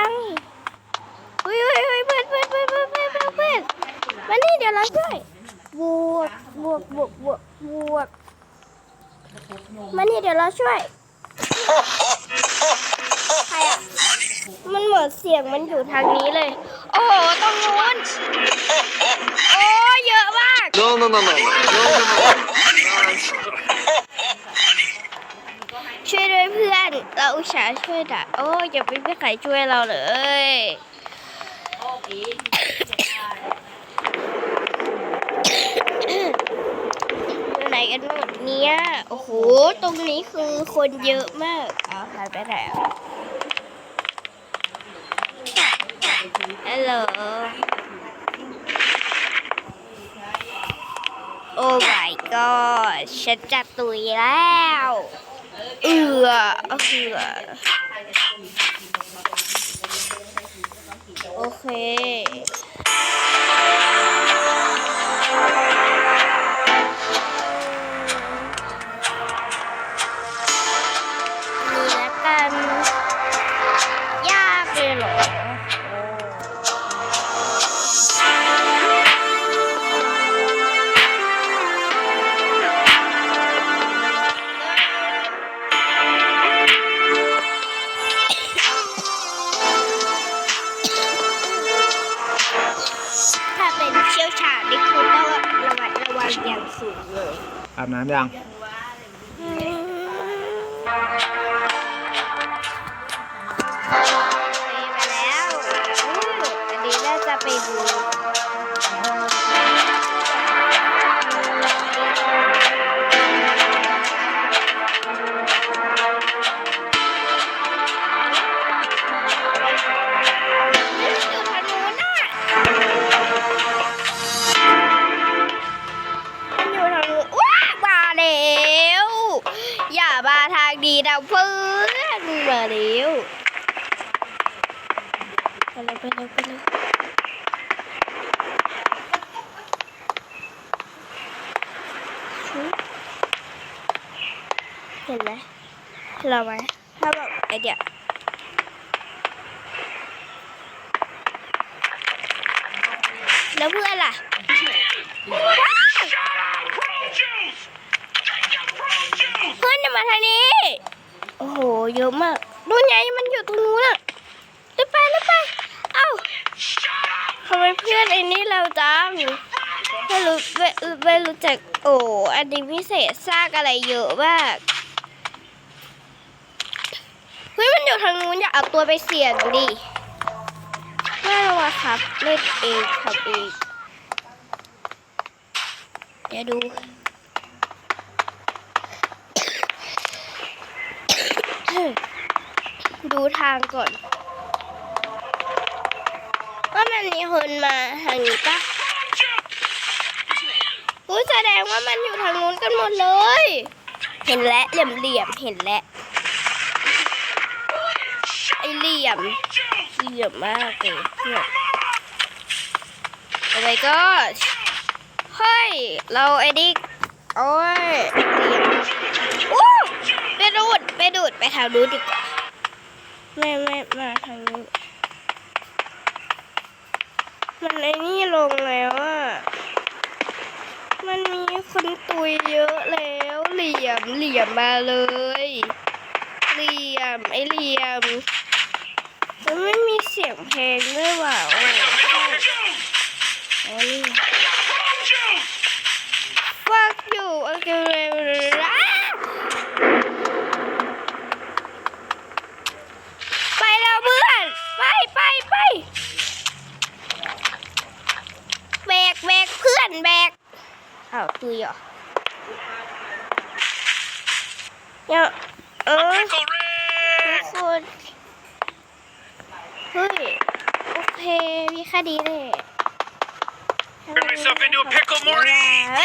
ังอุ้ยอุ้ยอุ้ยเพื่อนเพื่อนเพื่อนเพื่อนเพื่อนเพื่อนเพื่อนมานี่เดี๋ยวเราช่วยบวกบวกบวกบวกบวกมานี่เดี๋ยวเราช่วยใครอะมันเหมือนเสียงมันอยู่ทางนี้เลย โอ้โหตรงนู้นโอ้เยอะมาก no no no no no no no พื่อนเราอุตส่าห์ช่วยด่ะโอ้ยอย่าไปไม่ใครช่วยเราเลยอยู่ไหนกันหมดเนี่ยโอ้โห ตรงนี้คือคนเยอะมากเอาหายไปไหนอะฮัลโหลโอ้ my god ฉันจะตุยแล้ว เอือเอือโอเค อาบน้ำยังไปแล้วอันนี้น่าจะไปดู ทางดีนะเพื่อนมาแล้วไปเลยไปเลยไปเลยเห็นไหมเห็นเราไหมถ้าแบบไอเดียแล้วเพื่อนล่ะว้าว เพื่อนจะมาทางนี้ โอ้โห เยอะมากนู่นไงมันอยู่ตรงนู้นอะรีบไปรีบไป เอ้าทำไมเพื่อนไอ้นี่เราจังไม่รู้ไม่ไม่รู้จักโอ้อันนี้พิเศษซากอะไรเยอะมากเฮ้ยมันอยู่ทางนู้นอย่าเอาตัวไปเสี่ยงดิไม่หรอกครับเล่นเองทำเองเดี๋ยวดู ดูทางก่อนว่ามันมีคนมาทางนี้ปะอุ้แสดงว่ามันอยู่ทางนู้นกันหมดเลย เห็นแล้วเหลี่ยมเหลี่ยมๆเห็นแล้วไอเหลี่ยมเหลี่ยมมากเลยเพื่อนโอ้ my god เฮ้ยเราไอ้นี่โอ้ยเหลี่ยมอู้ไปดูดไปดูดไปทางนู้นดีกว่า ไม่ไม่มาทางนี้มันไอ้นี่ลงแล้วอะมันมีคนตุยเยอะแล้ว เหลี่ยมเหลี่ยมมาเลย เหลี่ยมไอ้เหลี่ยมมันไม่มีเสียงเพลงด้วยว่ะโอ้ยโอ้ย fuck you โอเคไปแล้วเพื่อน ไปไปไปแบกแบกเพื่อนแบก อ้าวตุยเหรอเนี่ยเออทุกคนเฮ้ยโอเคมีแค่ดีเลย Turn myself into a pickle, Morty! เฮ้